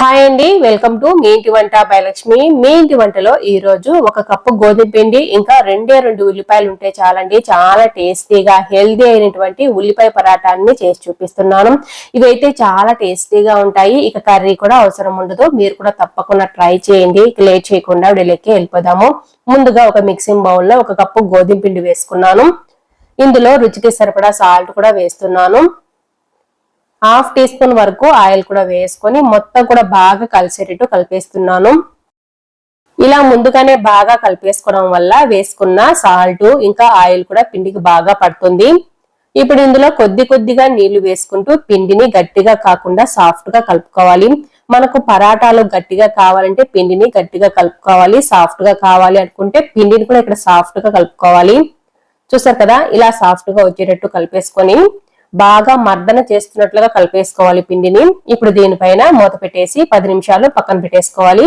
Hi అండి welcome to me ఇంటి వంట భయలక్ష్మి మీ ఇంటి వంటలో ఈ రోజు ఒక కప్పు గోధుమ పిండి ఇంకా రెండే రెండు ఉల్లిపాయలు ఉంటే చాలండి. చాలా టేస్టీగా హెల్దీ అయినటువంటి ఉల్లిపాయ పరాటాన్ని చేసి చూపిస్తున్నాను. ఇవైతే చాలా టేస్టీగా ఉంటాయి. ఇక కర్రీ కూడా అవసరం ఉండదు. మీరు కూడా తప్పకుండా ట్రై చేయండి. లేట్ చేయకుండా విడలెక్కి వెళ్ళిపోదాము. ముందుగా ఒక మిక్సింగ్ బౌల్లో ఒక కప్పు గోధుమ పిండి వేసుకున్నాను. ఇందులో రుచికి సరిపడా సాల్ట్ కూడా వేస్తున్నాను. హాఫ్ టీ స్పూన్ వరకు ఆయిల్ కూడా వేసుకొని మొత్తం కూడా బాగా కలిసేటట్టు కలిపేస్తున్నాను. ఇలా ముందుగానే బాగా కలిపేసుకోవడం వల్ల వేసుకున్న సాల్ట్ ఇంకా ఆయిల్ కూడా పిండికి బాగా పడుతుంది. ఇప్పుడు ఇందులో కొద్ది కొద్దిగా నీళ్ళు వేసుకుంటూ పిండిని గట్టిగా కాకుండా సాఫ్ట్గా కలుపుకోవాలి. మనకు పరాటాలు గట్టిగా కావాలంటే పిండిని గట్టిగా కలుపుకోవాలి సాఫ్ట్గా కావాలి అనుకుంటే పిండిని కూడా ఇక్కడ సాఫ్ట్గా కలుపుకోవాలి. చూసారు కదా? ఇలా సాఫ్ట్గా వచ్చేటట్టు కలిపేసుకొని బాగా మర్దన చేస్తున్నట్లుగా కలిపేసుకోవాలి పిండిని. ఇప్పుడు దీనిపైన మూత పెట్టేసి పది నిమిషాలు పక్కన పెట్టేసుకోవాలి.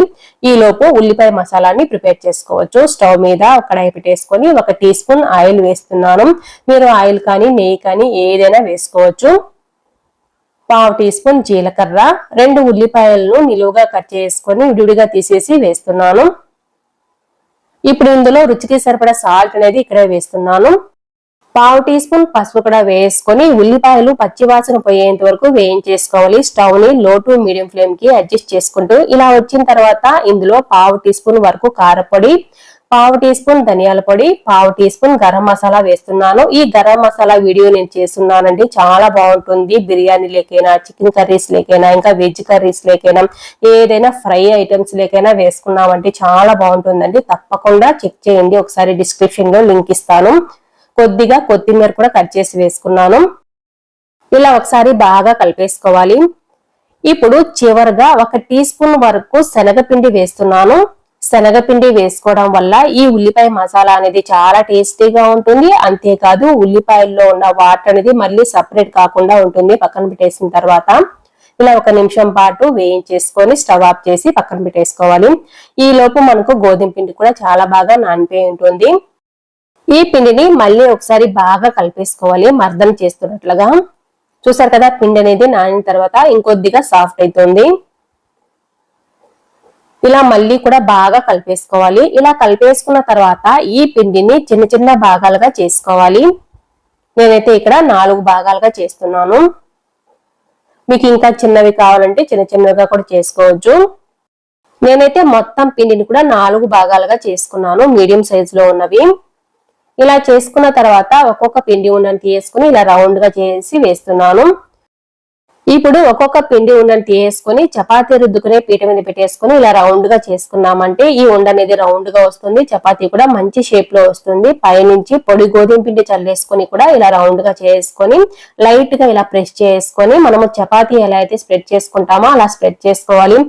ఈ లోపు ఉల్లిపాయ మసాలాని ప్రిపేర్ చేసుకోవచ్చు. స్టవ్ మీద కడాయి పెట్టేసుకొని ఒక టీ స్పూన్ ఆయిల్ వేస్తున్నాను. మీరు ఆయిల్ కానీ నెయ్యి కానీ ఏదైనా వేసుకోవచ్చు. పావు టీ స్పూన్ జీలకర్ర రెండు ఉల్లిపాయలను నిలువుగా కట్ చేసుకొని విడివిడిగా తీసేసి వేస్తున్నాను. ఇప్పుడు ఇందులో రుచికి సరిపడా సాల్ట్ అనేది ఇక్కడే వేస్తున్నాను. పావు టీ స్పూన్ పసుపు కూడా వేసుకొని ఉల్లిపాయలు పచ్చివాసన పోయేంత వరకు వేయించేసుకోవాలి. స్టవ్ని లో టు మీడియం ఫ్లేమ్కి అడ్జస్ట్ చేసుకుంటూ ఇలా వచ్చిన తర్వాత ఇందులో పావు టీ స్పూన్ వరకు కారపొడి పావు టీ స్పూన్ ధనియాల పొడి పావు టీ స్పూన్ గరం మసాలా వేస్తున్నాను. ఈ గరం మసాలా వీడియో నేను చేస్తున్నానండి. చాలా బాగుంటుంది. బిర్యానీ లేకైనా చికెన్ కర్రీస్ లేకైనా ఇంకా వెజ్ కర్రీస్ లేకైనా ఏదైనా ఫ్రై ఐటమ్స్ లేకైనా వేసుకున్నామంటే చాలా బాగుంటుందండి. తప్పకుండా చెక్ చేయండి. ఒకసారి డిస్క్రిప్షన్లో లింక్ ఇస్తాను. కొద్దిగా కొత్తిమీర కూడా కట్ చేసి వేసుకున్నాను. ఇలా ఒకసారి బాగా కలిపేసుకోవాలి. ఇప్పుడు చివరిగా ఒక టీ స్పూన్ వరకు శనగపిండి వేస్తున్నాను. శనగపిండి వేసుకోవడం వల్ల ఈ ఉల్లిపాయ మసాలా అనేది చాలా టేస్టీగా ఉంటుంది. అంతేకాదు ఉల్లిపాయల్లో ఉన్న వాటర్ అనేది మళ్ళీ సపరేట్ కాకుండా ఉంటుంది పక్కన పెట్టేసిన తర్వాత. ఇలా ఒక నిమిషం పాటు వేయించేసుకొని స్టవ్ ఆఫ్ చేసి పక్కన పెట్టేసుకోవాలి. ఈ లోపు మనకు గోధుమ పిండి కూడా చాలా బాగా నానిపోయి ఉంటుంది. ఈ పిండిని మళ్ళీ ఒకసారి బాగా కలిపేసుకోవాలి మర్దన చేస్తున్నట్లుగా. చూసారు కదా పిండి అనేది నానిన తర్వాత ఇంకొద్దిగా సాఫ్ట్ అవుతుంది ఇలా మళ్ళీ కూడా బాగా కలిపేసుకోవాలి. ఇలా కలిపేసుకున్న తర్వాత ఈ పిండిని చిన్న చిన్న భాగాలుగా చేసుకోవాలి. నేనైతే ఇక్కడ నాలుగు భాగాలుగా చేస్తున్నాను. మీకు ఇంకా చిన్నవి కావాలంటే చిన్న చిన్నవిగా కూడా చేసుకోవచ్చు. నేనైతే మొత్తం పిండిని కూడా నాలుగు భాగాలుగా చేసుకున్నాను మీడియం సైజులో ఉన్నవి. ఇలా చేసుకున్న తర్వాత ఒక్కొక్క పిండి ఉండని తీసుకుని ఇలా రౌండ్గా చేసి వేస్తున్నాను. ఇప్పుడు ఒక్కొక్క పిండి ఉండని తీసుకొని చపాతీ రుద్దుకునే పీట మీద పెట్టేసుకుని ఇలా రౌండ్గా చేసుకున్నామంటే ఈ ఉండ అనేది రౌండ్గా వస్తుంది. చపాతీ కూడా మంచి షేప్లో వస్తుంది. పైనుంచి పొడి గోధుమ పిండి చల్లేసుకొని కూడా ఇలా రౌండ్గా చేసుకొని లైట్గా ఇలా ప్రెస్ చేసుకొని మనము చపాతీ ఎలా అయితే స్ప్రెడ్ చేసుకుంటామో అలా స్ప్రెడ్ చేసుకోవాలి.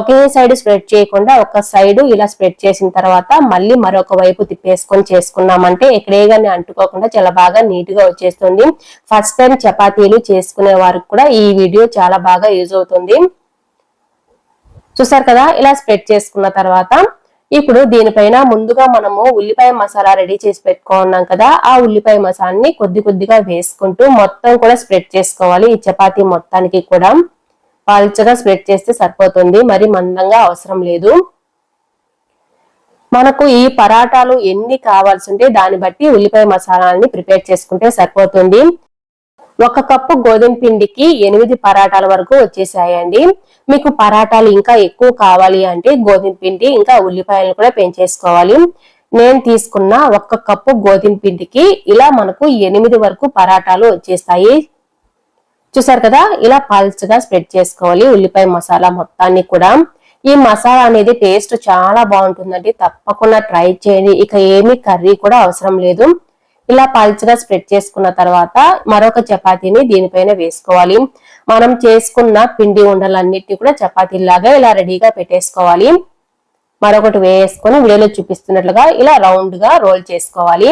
ఒకే సైడ్ స్ప్రెడ్ చేయకుండా ఒక సైడ్ ఇలా స్ప్రెడ్ చేసిన తర్వాత మళ్ళీ మరొక వైపు తిప్పేసుకొని చేసుకున్నామంటే ఎక్కడే కానీ అంటుకోకుండా చాలా బాగా నీట్గా వచ్చేస్తుంది. ఫస్ట్ టైం చపాతీలు చేసుకునే వారికి కూడా ఈ వీడియో చాలా బాగా యూజ్ అవుతుంది. చూసారు కదా? ఇలా స్ప్రెడ్ చేసుకున్న తర్వాత ఇప్పుడు దీనిపైన ముందుగా మనము ఉల్లిపాయ మసాలా రెడీ చేసి పెట్టుకున్నాం కదా? ఆ ఉల్లిపాయ మసాలాని కొద్ది కొద్దిగా వేసుకుంటూ మొత్తం కూడా స్ప్రెడ్ చేసుకోవాలి. ఈ చపాతీ మొత్తానికి కూడా. పాల్చగా స్ప్రెడ్ చేస్తే సరిపోతుంది. మరి మందంగా అవసరం లేదు. మనకు ఈ పరాటాలు ఎన్ని కావాల్సి ఉంటే దాన్ని బట్టి ఉల్లిపాయ మసాలాని ప్రిపేర్ చేసుకుంటే సరిపోతుంది. ఒక కప్పు గోధుమ పిండికి ఎనిమిది పరాటాల వరకు వచ్చేసాయండి. మీకు పరాటాలు ఇంకా ఎక్కువ కావాలి అంటే గోధుమ పిండి ఇంకా ఉల్లిపాయలు కూడా పెంచేసుకోవాలి. నేను తీసుకున్న ఒక్క కప్పు గోధుమ పిండికి ఇలా మనకు ఎనిమిది వరకు పరాటాలు వచ్చేస్తాయి. చూసారు కదా ఇలా పల్చగా స్ప్రెడ్ చేసుకోవాలి ఉల్లిపాయ మసాలా మొత్తాన్ని కూడా. ఈ మసాలా అనేది టేస్ట్ చాలా బాగుంటుందండి. తప్పకుండా ట్రై చేయండి. ఇక ఏమి కర్రీ కూడా అవసరం లేదు. ఇలా పల్చగా స్ప్రెడ్ చేసుకున్న తర్వాత మరొక చపాతీని దీనిపైన వేసుకోవాలి. మనం చేసుకున్న పిండి ఉండలన్నిటిని కూడా చపాతీలాగా ఇలా రెడీగా పెట్టేసుకోవాలి. మరొకటి వేసుకొని వీడియోలో చూపిస్తున్నట్లుగా ఇలా రౌండ్గా రోల్ చేసుకోవాలి.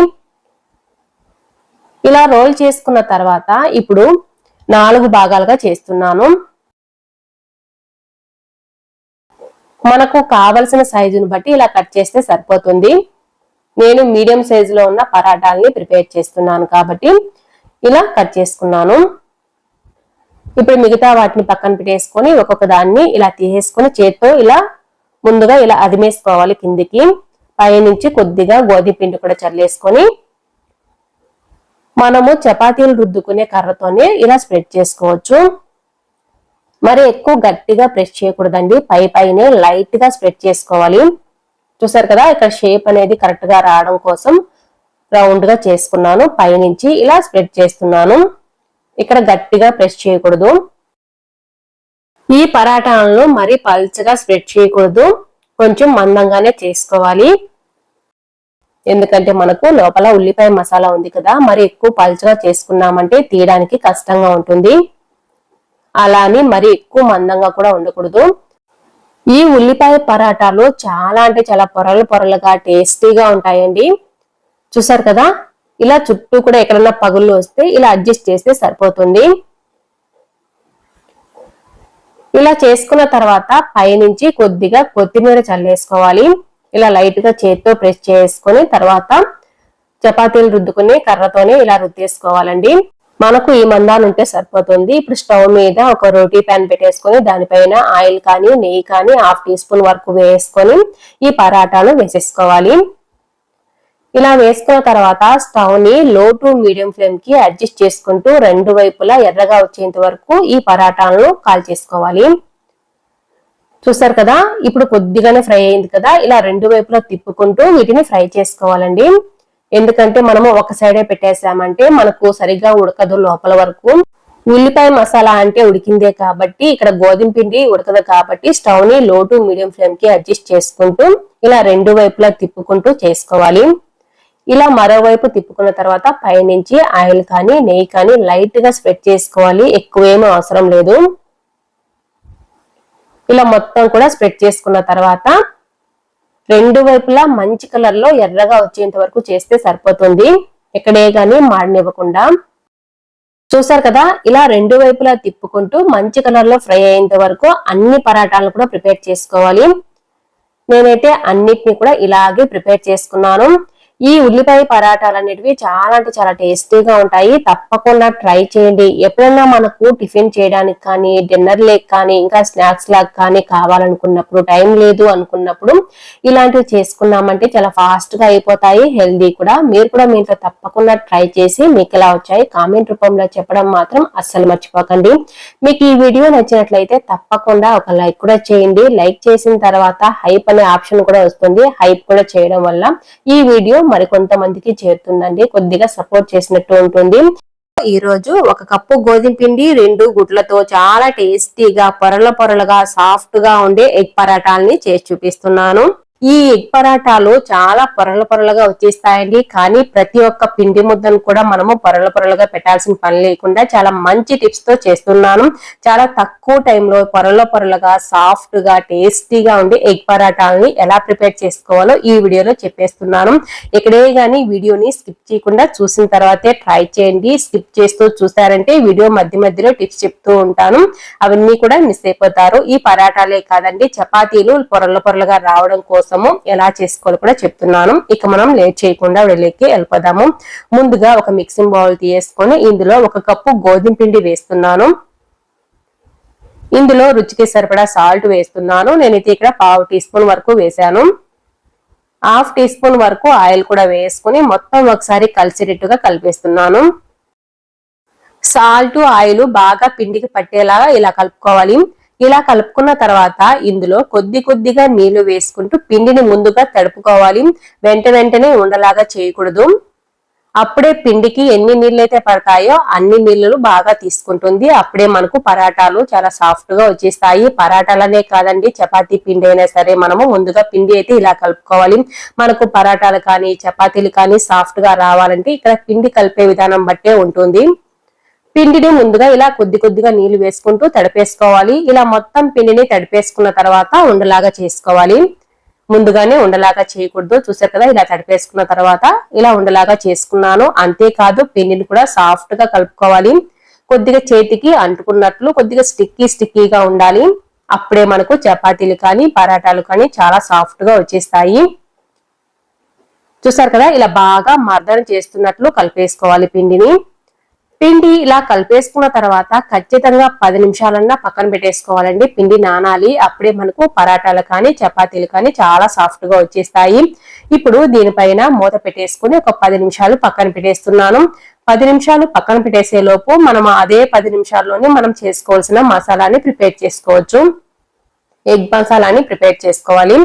ఇలా రోల్ చేసుకున్న తర్వాత ఇప్పుడు నాలుగు భాగాలుగా చేస్తున్నాను. మనకు కావలసిన సైజును బట్టి ఇలా కట్ చేస్తే సరిపోతుంది. నేను మీడియం సైజులో ఉన్న పరాటాలని ప్రిపేర్ చేస్తున్నాను కాబట్టి ఇలా కట్ చేసుకున్నాను. ఇప్పుడు మిగతా వాటిని పక్కన పెట్టేసుకొని ఒక్కొక్క దాన్ని ఇలా తీసేసుకొని చేతితో ఇలా ముందుగా ఇలా అదిమేసుకోవాలి కిందికి. పైనుంచి కొద్దిగా గోధుమ పిండి కూడా చల్లేసుకొని మనము చపాతీలు రుద్దుకునే కర్రతోనే ఇలా స్ప్రెడ్ చేసుకోవచ్చు. మరి ఎక్కువ గట్టిగా ప్రెస్ చేయకూడదండి. పై పైనే లైట్గా స్ప్రెడ్ చేసుకోవాలి. చూసారు కదా ఇక్కడ షేప్ అనేది కరెక్ట్గా రావడం కోసం రౌండ్గా చేసుకున్నాను. పైనుంచి ఇలా స్ప్రెడ్ చేస్తున్నాను. ఇక్కడ గట్టిగా ప్రెస్ చేయకూడదు. ఈ పరాటాలను మరి పల్చగా స్ప్రెడ్ చేయకూడదు. కొంచెం మందంగానే చేసుకోవాలి. ఎందుకంటే మనకు లోపల ఉల్లిపాయ మసాలా ఉంది కదా మరి ఎక్కువ పల్చగా చేసుకున్నామంటే తీయడానికి కష్టంగా ఉంటుంది. అలా అని మరి ఎక్కువ మందంగా కూడా ఉండకూడదు. ఈ ఉల్లిపాయ పరాటాలు చాలా అంటే చాలా పొరలు పొరలుగా టేస్టీగా ఉంటాయండి. చూసారు కదా? ఇలా చుట్టూ కూడా ఎక్కడన్నా పగుళ్ళు వస్తే ఇలా అడ్జస్ట్ చేస్తే సరిపోతుంది. ఇలా చేసుకున్న తర్వాత పైనుంచి కొద్దిగా కొత్తిమీర చల్లేసుకోవాలి. ఇలా లైట్గా చేతితో ప్రెస్ చేసుకొని తర్వాత చపాతీలు రుద్దుకుని కర్రతోనే ఇలా రుద్దేసుకోవాలండి. మనకు ఈ మందాలు ఉంటే సరిపోతుంది. ఇప్పుడు స్టవ్ మీద ఒక రోటీ ప్యాన్ పెట్టేసుకొని దానిపైన ఆయిల్ కానీ నెయ్యి కానీ హాఫ్ టీ స్పూన్ వరకు వేసుకొని ఈ పరాటాలు వేసేసుకోవాలి. ఇలా వేసుకున్న తర్వాత స్టవ్ని లో టు మీడియం ఫ్లేమ్కి అడ్జస్ట్ చేసుకుంటూ రెండు వైపులా ఎర్రగా వచ్చేంత వరకు ఈ పరాటాలను కాల్ చేసుకోవాలి. చూసారు కదా? ఇప్పుడు కొద్దిగానే ఫ్రై అయింది కదా? ఇలా రెండు వైపులా తిప్పుకుంటూ వీటిని ఫ్రై చేసుకోవాలండి. ఎందుకంటే మనము ఒక సైడే పెట్టేసామంటే మనకు సరిగ్గా ఉడకదు లోపల వరకు. ఉల్లిపాయ మసాలా అంటే ఉడికిందే కాబట్టి ఇక్కడ గోధుమ పిండి ఉడకదు కాబట్టి స్టవ్ని లో టు మీడియం ఫ్లేమ్కి అడ్జస్ట్ చేసుకుంటూ ఇలా రెండు వైపులా తిప్పుకుంటూ చేసుకోవాలి. ఇలా మరోవైపు తిప్పుకున్న తర్వాత పైనుంచి ఆయిల్ కానీ నెయ్యి కానీ లైట్గా స్ప్రెడ్ చేసుకోవాలి. ఎక్కువేమీ అవసరం లేదు. ఇలా మొత్తం కూడా స్ప్రెడ్ చేసుకున్న తర్వాత రెండు వైపులా మంచి కలర్లో ఎర్రగా వచ్చేంత వరకు చేస్తే సరిపోతుంది. ఎక్కడే గాని మాడనివ్వకుండా. చూసారు కదా ఇలా రెండు వైపులా తిప్పుకుంటూ మంచి కలర్లో ఫ్రై అయ్యేంత వరకు అన్ని పరాటాలను కూడా ప్రిపేర్ చేసుకోవాలి. నేనైతే అన్నిటిని కూడా ఇలాగే ప్రిపేర్ చేసుకున్నాను. ఈ ఉల్లిపాయ పరాటాలు అనేటివి చాలా అంటే చాలా టేస్టీగా ఉంటాయి. తప్పకుండా ట్రై చేయండి. ఎప్పుడైనా మనకు టిఫిన్ చేయడానికి కానీ డిన్నర్ లేక్ కానీ ఇంకా స్నాక్స్ లాగా కానీ కావాలనుకున్నప్పుడు టైం లేదు అనుకున్నప్పుడు ఇలాంటివి చేసుకున్నామంటే చాలా ఫాస్ట్గా అయిపోతాయి. హెల్దీ కూడా. మీరు కూడా మీ ఇంట్లో తప్పకుండా ట్రై చేసి మీకు ఎలా వచ్చాయి కామెంట్ రూపంలో చెప్పడం మాత్రం అస్సలు మర్చిపోకండి. మీకు ఈ వీడియో నచ్చినట్లయితే తప్పకుండా ఒక లైక్ కూడా చేయండి. లైక్ చేసిన తర్వాత హైప్ అనే ఆప్షన్ కూడా వస్తుంది. హైప్ కూడా చేయడం వల్ల ఈ వీడియో మరి కొంతమందికి చేరుతుందండి. కొద్దిగా సపోర్ట్ చేసినట్టు ఉంటుంది. ఈ రోజు ఒక కప్పు గోధుమ పిండి రెండు గుడ్లతో చాలా టేస్టీగా పొరల పొరలుగా సాఫ్ట్గా ఉండే ఎగ్ పరాటాలని చేసి చూపిస్తున్నాను. ఈ ఎగ్ పరాటాలు చాలా పొరల పొరలుగా వచ్చేస్తాయండి. కానీ ప్రతి ఒక్క పిండి ముద్దను కూడా మనము పొరల పొరలుగా పెట్టాల్సిన పని లేకుండా చాలా మంచి టిప్స్తో చేస్తున్నాను. చాలా తక్కువ టైంలో పొరల పొరలుగా సాఫ్ట్గా టేస్టీగా ఉండి ఎగ్ పరాటాలని ఎలా ప్రిపేర్ చేసుకోవాలో ఈ వీడియోలో చెప్పేస్తున్నాను. ఇక్కడే గాని వీడియోని స్కిప్ చేయకుండా చూసిన తర్వాతే ట్రై చేయండి. స్కిప్ చేస్తూ చూసారంటే వీడియో మధ్య మధ్యలో టిప్స్ చెప్తూ ఉంటాను. అవన్నీ కూడా మిస్ అయిపోతారు. ఈ పరాటాలే కాదండి చపాతీలు పొరల పొరలుగా రావడం కోసం కోసము ఎలా చేసుకోవాలో కూడా చెప్తున్నాను. ఇక మనం లేట్ చేయకుండా వెళ్ళేకి వెళ్ళిపోదాము. ముందుగా ఒక మిక్సింగ్ బౌల్ తీసుకొని ఇందులో ఒక కప్పు గోధుమ పిండి వేస్తున్నాను. ఇందులో రుచికి సరిపడా సాల్ట్ వేస్తున్నాను. నేనైతే ఇక్కడ పావు టీ స్పూన్ వరకు వేసాను హాఫ్ టీ స్పూన్ వరకు ఆయిల్ కూడా వేసుకుని మొత్తం ఒకసారి కలిసేటట్టుగా కలిపేస్తున్నాను. సాల్ట్ ఆయిల్ బాగా పిండికి పట్టేలాగా ఇలా కలుపుకోవాలి. ఇలా కలుపుకున్న తర్వాత ఇందులో కొద్ది కొద్దిగా నీళ్ళు వేసుకుంటూ పిండిని ముందుగా తడుపుకోవాలి. వెంట వెంటనే ఉండలాగా చేయకూడదు. అప్పుడే పిండికి ఎన్ని నీళ్ళు అయితే పడతాయో అన్ని నీళ్ళు బాగా తీసుకుంటుంది. అప్పుడే మనకు పరాటాలు చాలా సాఫ్ట్గా వచ్చేస్తాయి. పరాటాలనే కాదండి చపాతీ పిండి అయినా సరే మనము ముందుగా పిండి అయితే ఇలా కలుపుకోవాలి. మనకు పరాటాలు కానీ చపాతీలు కానీ సాఫ్ట్గా రావాలంటే ఇక్కడ పిండి కలిపే విధానం బట్టే ఉంటుంది. పిండిని ముందుగా ఇలా కొద్ది కొద్దిగా నీళ్ళు వేసుకుంటూ తడిపేసుకోవాలి. ఇలా మొత్తం పిండిని తడిపేసుకున్న తర్వాత ఉండలాగా చేసుకోవాలి. ముందుగానే ఉండలాగా చేయకూడదు. చూసారు కదా ఇలా తడిపేసుకున్న తర్వాత ఇలా ఉండలాగా చేసుకున్నాను. అంతేకాదు పిండిని కూడా సాఫ్ట్గా కలుపుకోవాలి. కొద్దిగా చేతికి అంటుకున్నట్లు కొద్దిగా స్టిక్కీ స్టిక్కీగా ఉండాలి. అప్పుడే మనకు చపాతీలు కానీ పరాటాలు కానీ చాలా సాఫ్ట్గా వచ్చేస్తాయి. చూసారు కదా ఇలా బాగా మర్దన చేస్తున్నట్లు కలిపేసుకోవాలి పిండిని. పిండి ఇలా కలిపేసుకున్న తర్వాత ఖచ్చితంగా పది నిమిషాలన్నా పక్కన పెట్టేసుకోవాలండి. పిండి నానాలి. అప్పుడే మనకు పరాటాలు కానీ చపాతీలు కానీ చాలా సాఫ్ట్గా వచ్చేస్తాయి. ఇప్పుడు దీనిపైన మూత పెట్టేసుకుని ఒక పది నిమిషాలు పక్కన పెట్టేస్తున్నాను. పది నిమిషాలు పక్కన పెట్టేసే లోపు మనం అదే పది నిమిషాల్లోనే మనం చేసుకోవాల్సిన మసాలాని ప్రిపేర్ చేసుకోవచ్చు. ఎగ్ మసాలాని ప్రిపేర్ చేసుకోవాలి.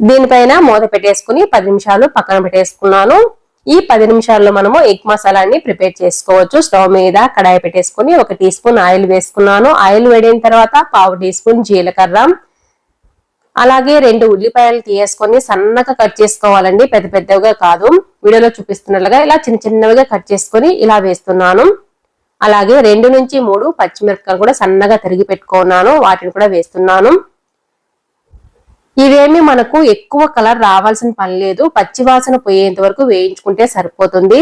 దీనిపైన మూత పెట్టేసుకుని పది నిమిషాలు పక్కన పెట్టేసుకున్నాను. ఈ పది నిమిషాల్లో మనము ఎగ్ మసాలాని ప్రిపేర్ చేసుకోవచ్చు. స్టవ్ మీద కడాయి పెట్టేసుకుని ఒక టీ స్పూన్ ఆయిల్ వేసుకున్నాను. ఆయిల్ వేడిన తర్వాత పావు టీ స్పూన్ జీలకర్ర. అలాగే రెండు ఉల్లిపాయలు తీసేసుకొని సన్నగా కట్ చేసుకోవాలండి. పెద్ద పెద్దవిగా కాదు. వీడియోలో చూపిస్తున్నట్లుగా ఇలా చిన్న చిన్నవిగా కట్ చేసుకొని ఇలా వేస్తున్నాను. అలాగే రెండు నుంచి మూడు పచ్చిమిరపకాయలు కూడా సన్నగా తరిగి పెట్టుకున్నాను. వాటిని కూడా వేస్తున్నాను. ఇవేమి మనకు ఎక్కువ కలర్ రావాల్సిన పని లేదు. పచ్చివాసన పోయేంత వరకు వేయించుకుంటే సరిపోతుంది.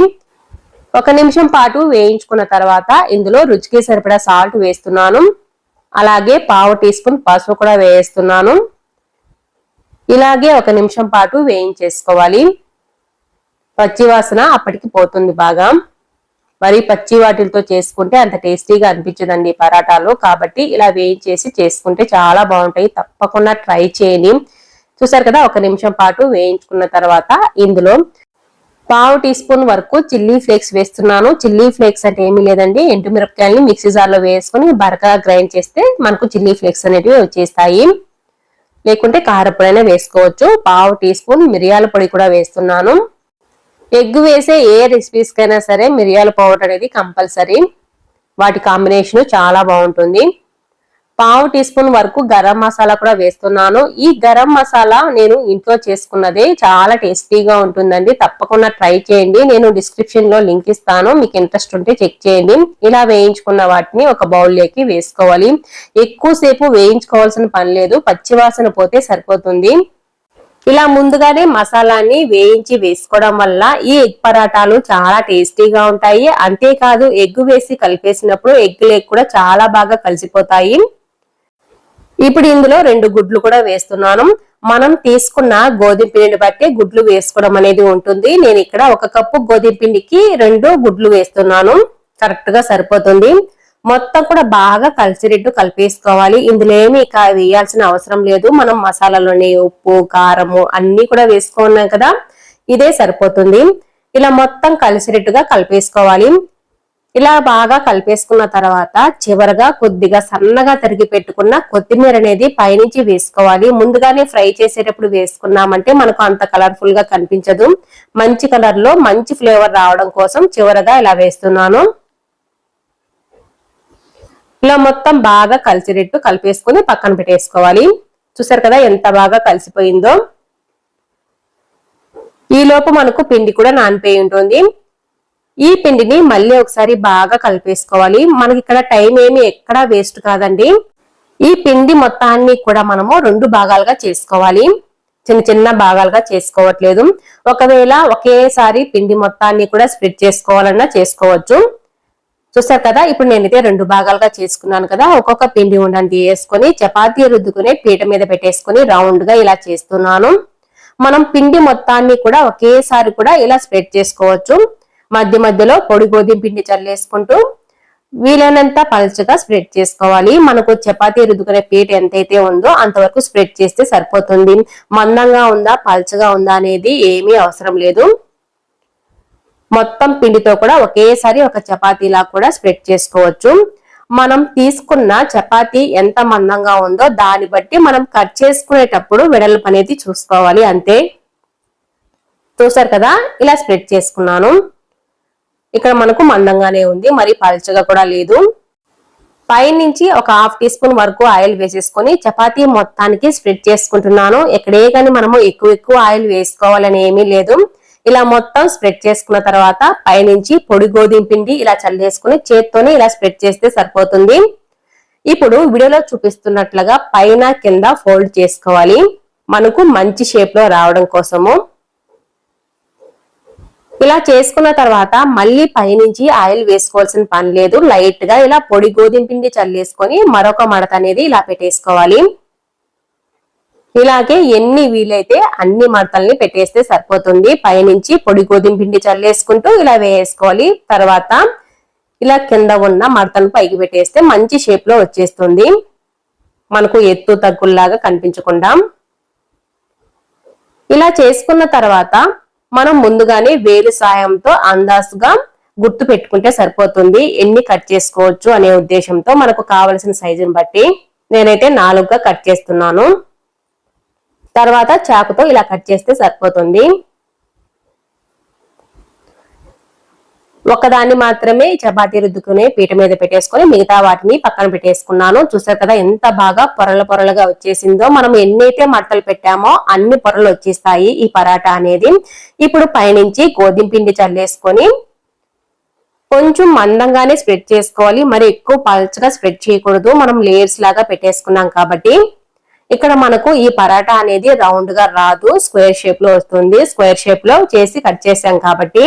ఒక నిమిషం పాటు వేయించుకున్న తర్వాత ఇందులో రుచికి సరిపడా సాల్ట్ వేస్తున్నాను. అలాగే పావు టీ స్పూన్ పసుపు కూడా వేస్తున్నాను. ఇలాగే ఒక నిమిషం పాటు వేయించేసుకోవాలి. పచ్చివాసన అప్పటికి పోతుంది బాగా. మరి పచ్చి వాటిలతో చేసుకుంటే అంత టేస్టీగా అనిపించదండి పరాటాలు. కాబట్టి ఇలా వేయించేసి చేసుకుంటే చాలా బాగుంటాయి. తప్పకుండా ట్రై చేయండి. చూసారు కదా ఒక నిమిషం పాటు వేయించుకున్న తర్వాత ఇందులో పావు టీ స్పూన్ వరకు చిల్లీ ఫ్లేక్స్ వేస్తున్నాను. చిల్లీ ఫ్లేక్స్ అంటే ఏమీ లేదండి. ఎండు మిరపకాయలని మిక్సీ జార్లో వేసుకుని బరకగా గ్రైండ్ చేస్తే మనకు చిల్లీ ఫ్లేక్స్ అనేవి వచ్చేస్తాయి. లేకుంటే కారపొడైనా వేసుకోవచ్చు. పావు టీ స్పూన్ మిరియాల పొడి కూడా వేస్తున్నాను. ఎగ్ వేసే ఏ రెసిపీస్కైనా సరే మిరియాల పౌడర్ అనేది కంపల్సరీ. వాటి కాంబినేషన్ చాలా బాగుంటుంది. పావు టీ స్పూన్ వరకు గరం మసాలా కూడా వేస్తున్నాను. ఈ గరం మసాలా నేను ఇంట్లో చేసుకున్నదే చాలా టేస్టీగా ఉంటుందండి. తప్పకుండా ట్రై చేయండి. నేను డిస్క్రిప్షన్లో లింక్ ఇస్తాను. మీకు ఇంట్రెస్ట్ ఉంటే చెక్ చేయండి. ఇలా వేయించుకున్న వాటిని ఒక బౌల్లోకి వేసుకోవాలి. ఎక్కువసేపు వేయించుకోవాల్సిన పని లేదు. పచ్చివాసన పోతే సరిపోతుంది. ఇలా ముందుగానే మసాలాని వేయించి వేసుకోవడం వల్ల ఈ ఎగ్ పరాటాలు చాలా టేస్టీగా ఉంటాయి. అంతేకాదు ఎగ్ వేసి కలిపేసినప్పుడు ఎగ్ లేక్ కూడా చాలా బాగా కలిసిపోతాయి. ఇప్పుడు ఇందులో రెండు గుడ్లు కూడా వేస్తున్నాను. మనం తీసుకున్న గోధుమ పిండిని బట్టి గుడ్లు వేసుకోవడం అనేది ఉంటుంది. నేను ఇక్కడ ఒక కప్పు గోధుమ పిండికి రెండు గుడ్లు వేస్తున్నాను. కరెక్ట్గా సరిపోతుంది. మొత్తం కూడా బాగా కలిసిరెట్టు కలిపేసుకోవాలి. ఇందులో ఏమి వేయాల్సిన అవసరం లేదు. మనం మసాలాలోని ఉప్పు కారము అన్ని కూడా వేసుకున్నాం కదా ఇదే సరిపోతుంది. ఇలా మొత్తం కలిసిరెట్టుగా కలిపేసుకోవాలి. ఇలా బాగా కలిపేసుకున్న తర్వాత చివరగా కొద్దిగా సన్నగా తరిగి పెట్టుకున్న కొత్తిమీర అనేది పైనుంచి వేసుకోవాలి. ముందుగానే ఫ్రై చేసేటప్పుడు వేసుకున్నామంటే మనకు అంత కలర్ఫుల్గా కనిపించదు. మంచి కలర్లో మంచి ఫ్లేవర్ రావడం కోసం చివరగా ఇలా వేస్తున్నాను. ఇలా మొత్తం బాగా కలిసేటట్టు కలిపేసుకుని పక్కన పెట్టేసుకోవాలి. చూసారు కదా ఎంత బాగా కలిసిపోయిందో. ఈ లోపు మనకు పిండి కూడా నానిపోయి ఉంటుంది. ఈ పిండిని మళ్ళీ ఒకసారి బాగా కలిపేసుకోవాలి. మనకి ఇక్కడ టైం ఏమి ఎక్కడా వేస్ట్ కాదండి. ఈ పిండి మొత్తాన్ని కూడా మనము రెండు భాగాలుగా చేసుకోవాలి. చిన్న చిన్న భాగాలుగా చేసుకోవట్లేదు. ఒకవేళ ఒకేసారి పిండి మొత్తాన్ని కూడా స్ప్రెడ్ చేసుకోవాలన్నా చేసుకోవచ్చు. చూసారు కదా? ఇప్పుడు నేనైతే రెండు భాగాలుగా చేసుకున్నాను కదా. ఒక్కొక్క పిండి ఉండండి వేసుకొని చపాతీ రుద్దుకుని పీట మీద పెట్టేసుకుని రౌండ్గా ఇలా చేస్తున్నాను. మనం పిండి మొత్తాన్ని కూడా ఒకేసారి కూడా ఇలా స్ప్రెడ్ చేసుకోవచ్చు. మధ్య మధ్యలో పొడి గోధుమ పిండి చల్లేసుకుంటూ వీలైనంత పలుచగా స్ప్రెడ్ చేసుకోవాలి. మనకు చపాతీ రుద్దుకునే పీట ఎంతైతే ఉందో అంతవరకు స్ప్రెడ్ చేస్తే సరిపోతుంది. మందంగా ఉందా పలచగా ఉందా అనేది ఏమీ అవసరం లేదు. మొత్తం పిండితో కూడా ఒకేసారి ఒక చపాతీలా కూడా స్ప్రెడ్ చేసుకోవచ్చు. మనం తీసుకున్న చపాతీ ఎంత మందంగా ఉందో దాన్ని బట్టి మనం కట్ చేసుకునేటప్పుడు వెడల్పు అనేది చూసుకోవాలి అంతే. చూసారు కదా? ఇలా స్ప్రెడ్ చేసుకున్నాను. ఇక్కడ మనకు మందంగానే ఉంది మరి పల్చగా కూడా లేదు. పైనుంచి ఒక హాఫ్ టీ స్పూన్ వరకు ఆయిల్ వేసేసుకొని చపాతీ మొత్తానికి స్ప్రెడ్ చేసుకుంటున్నాను. ఎక్కడే కానీ మనము ఎక్కువ ఎక్కువ ఆయిల్ వేసుకోవాలని ఏమీ లేదు. ఇలా మొత్తం స్ప్రెడ్ చేసుకున్న తర్వాత పైనుంచి పొడి గోధుమ పిండి ఇలా చల్లేసుకుని చేత్తోనే ఇలా స్ప్రెడ్ చేస్తే సరిపోతుంది. ఇప్పుడు వీడియోలో చూపిస్తున్నట్లుగా పైన కింద ఫోల్డ్ చేసుకోవాలి. మనకు మంచి షేప్లో రావడం కోసము. ఇలా చేసుకున్న తర్వాత మళ్ళీ పైనుంచి ఆయిల్ వేసుకోవాల్సిన పని లేదు. లైట్గా ఇలా పొడి గోధుమ పిండి చల్లేసుకొని మరొక మడత అనేది ఇలా పెట్టేసుకోవాలి. ఇలాగే ఎన్ని వీలైతే అన్ని మడతల్ని పెట్టేస్తే సరిపోతుంది. పైనుంచి పొడి గోధుమ పిండి చల్లేసుకుంటూ ఇలా వేసుకోవాలి తర్వాత ఇలా కింద ఉన్న మడతను పైకి పెట్టేస్తే మంచి షేప్లో వచ్చేస్తుంది. మనకు ఎత్తు తగ్గుల్లాగా కనిపించకుండా. ఇలా చేసుకున్న తర్వాత మనం ముందుగానే వేలు సాయంతో అందాసుగా గుర్తు పెట్టుకుంటే సరిపోతుంది. ఎన్ని కట్ చేసుకోవచ్చు అనే ఉద్దేశంతో మనకు కావలసిన సైజుని బట్టి నేనైతే నాలుగుగా కట్ చేస్తున్నాను. తర్వాత చాకుతో ఇలా కట్ చేస్తే సరిపోతుంది. ఒకదాన్ని మాత్రమే చపాతీ రుద్దుకునే పీట మీద పెట్టేసుకొని మిగతా వాటిని పక్కన పెట్టేసుకున్నాను. చూసారు కదా ఎంత బాగా పొరల పొరలుగా వచ్చేసిందో. మనం ఎన్నైతే మట్టలు పెట్టామో అన్ని పొరలు వచ్చేస్తాయి ఈ పరాటా అనేది. ఇప్పుడు పైనుంచి గోధుమ పిండి చల్లేసుకొని కొంచెం మందంగానే స్ప్రెడ్ చేసుకోవాలి. మరి ఎక్కువ పల్చగా స్ప్రెడ్ చేయకూడదు. మనం లేయర్స్ లాగా పెట్టేసుకున్నాం కాబట్టి. ఇక్కడ మనకు ఈ పరాటా అనేది రౌండ్గా రాదు. స్క్వేర్ షేప్లో వస్తుంది. స్క్వేర్ షేప్లో చేసి కట్ చేసాం కాబట్టి.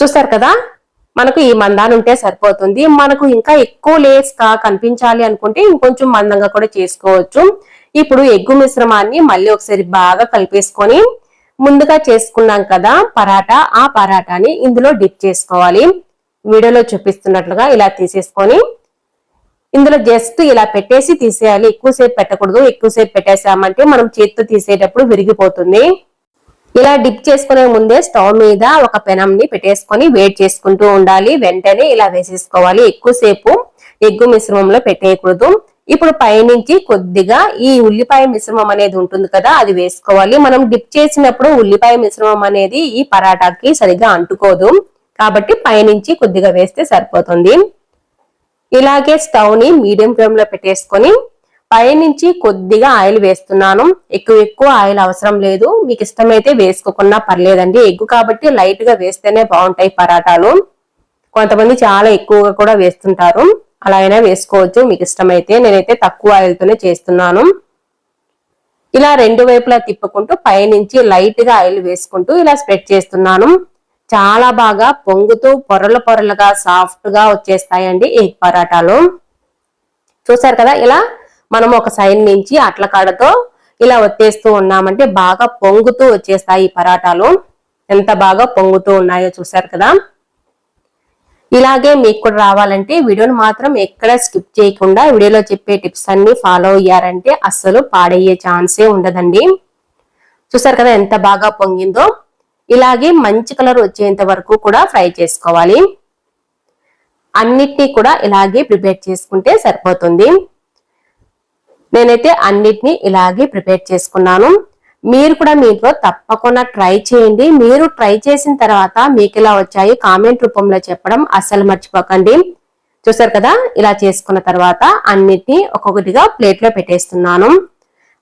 చూస్తారు కదా? మనకు ఈ మందాన్ని ఉంటే సరిపోతుంది. మనకు ఇంకా ఎక్కువ లేస్గా కనిపించాలి అనుకుంటే ఇంకొంచెం మందంగా కూడా చేసుకోవచ్చు. ఇప్పుడు ఎగ్గు మిశ్రమాన్ని మళ్ళీ ఒకసారి బాగా కలిపేసుకొని ముందుగా చేసుకున్నాం కదా పరాటా. ఆ పరాటాని ఇందులో డిప్ చేసుకోవాలి. వీడియోలో చూపిస్తున్నట్లుగా ఇలా తీసేసుకొని ఇందులో జస్ట్ ఇలా పెట్టేసి తీసేయాలి. ఎక్కువసేపు పెట్టకూడదు. ఎక్కువసేపు పెట్టేసామంటే మనం చేతితో తీసేటప్పుడు విరిగిపోతుంది. ఇలా డిప్ చేసుకునే ముందే స్టవ్ మీద ఒక పెనంని పెట్టేసుకొని వేడి చేసుకుంటూ ఉండాలి. వెంటనే ఇలా వేసేసుకోవాలి. ఎక్కువసేపు ఎగ్గు మిశ్రమంలో పెట్టేయకూడదు. ఇప్పుడు పైనుంచి కొద్దిగా ఈ ఉల్లిపాయ మిశ్రమం అనేది ఉంటుంది కదా అది వేసుకోవాలి. మనం డిప్ చేసినప్పుడు ఉల్లిపాయ మిశ్రమం అనేది ఈ పరాటాకి సరిగ్గా అంటుకోదు. కాబట్టి పైనుంచి కొద్దిగా వేస్తే సరిపోతుంది. ఇలాగే స్టవ్ని మీడియం ఫ్లేమ్లో పెట్టేసుకొని పైనుంచి కొద్దిగా ఆయిల్ వేస్తున్నాను. ఎక్కువ ఎక్కువ ఆయిల్ అవసరం లేదు. మీకు ఇష్టమైతే వేసుకోకుండా పర్లేదండి. ఎగ్గు కాబట్టి లైట్గా వేస్తేనే బాగుంటాయి పరాటాలు. కొంతమంది చాలా ఎక్కువగా కూడా వేస్తుంటారు. అలా అయినా వేసుకోవచ్చు. మీకు ఇష్టమైతే నేనైతే తక్కువ ఆయిల్తోనే చేస్తున్నాను. ఇలా రెండు వైపులా తిప్పుకుంటూ పైనుంచి లైట్గా ఆయిల్ వేసుకుంటూ ఇలా స్ప్రెడ్ చేస్తున్నాను. చాలా బాగా పొంగుతూ పొరలు పొరలుగా సాఫ్ట్గా వచ్చేస్తాయండి ఎగ్ పరాటాలు. చూసారు కదా ఇలా మనం ఒక సైడ్ నుంచి అట్ల కాడతో ఇలా వచ్చేస్తూ ఉన్నామంటే బాగా పొంగుతూ వచ్చేస్తాయి ఈ పరాటాలు. ఎంత బాగా పొంగుతూ ఉన్నాయో చూసారు కదా. ఇలాగే మీకు కూడా రావాలంటే వీడియోని మాత్రం ఎక్కడ స్కిప్ చేయకుండా వీడియోలో చెప్పే టిప్స్ అన్ని ఫాలో అయ్యారంటే అస్సలు పాడయ్యే ఛాన్సే ఉండదండి. చూసారు కదా ఎంత బాగా పొంగిందో. ఇలాగే మంచి కలర్ వచ్చేంత వరకు కూడా ఫ్రై చేసుకోవాలి. అన్నిటినీ కూడా ఇలాగే ప్రిపేర్ చేసుకుంటే సరిపోతుంది. నేనైతే అన్నిటినీ ఇలాగే ప్రిపేర్ చేసుకున్నాను. మీరు కూడా మీ ఇంట్లో తప్పకుండా ట్రై చేయండి. మీరు ట్రై చేసిన తర్వాత మీకు ఇలా వచ్చాయి కామెంట్ రూపంలో చెప్పడం అస్సలు మర్చిపోకండి. చూసారు కదా? ఇలా చేసుకున్న తర్వాత అన్నిటినీ ఒక్కొక్కటిగా ప్లేట్లో పెట్టేస్తున్నాను.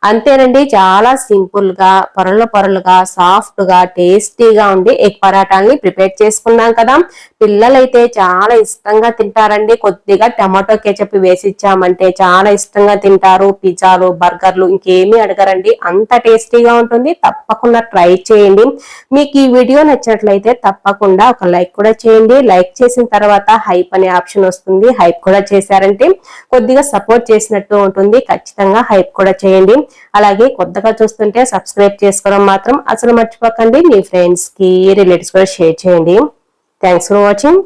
అంతేనండి చాలా సింపుల్గా పొరలు పొరలుగా సాఫ్ట్గా టేస్టీగా ఉండి ఎగ్ పరాటాలని ప్రిపేర్ చేసుకున్నాం కదా. పిల్లలైతే చాలా ఇష్టంగా తింటారండి. కొద్దిగా టమాటో కేచప్ వేసి ఇచ్చామంటే చాలా ఇష్టంగా తింటారు. పిజ్జాలు బర్గర్లు ఇంకేమీ అడగరండి. అంత టేస్టీగా ఉంటుంది. తప్పకుండా ట్రై చేయండి. మీకు ఈ వీడియో నచ్చినట్లయితే తప్పకుండా ఒక లైక్ కూడా చేయండి. లైక్ చేసిన తర్వాత హైప్ అనే ఆప్షన్ వస్తుంది. హైప్ కూడా చేశారంటే కొద్దిగా సపోర్ట్ చేసినట్టు ఉంటుంది. ఖచ్చితంగా హైప్ కూడా చేయండి. అలాగే కొత్తగా చూస్తుంటే సబ్స్క్రైబ్ చేసుకోవడం మాత్రం అసలు మర్చిపోకండి. మీ ఫ్రెండ్స్కి రిలేటివ్స్ కూడా షేర్ చేయండి. Thanks for watching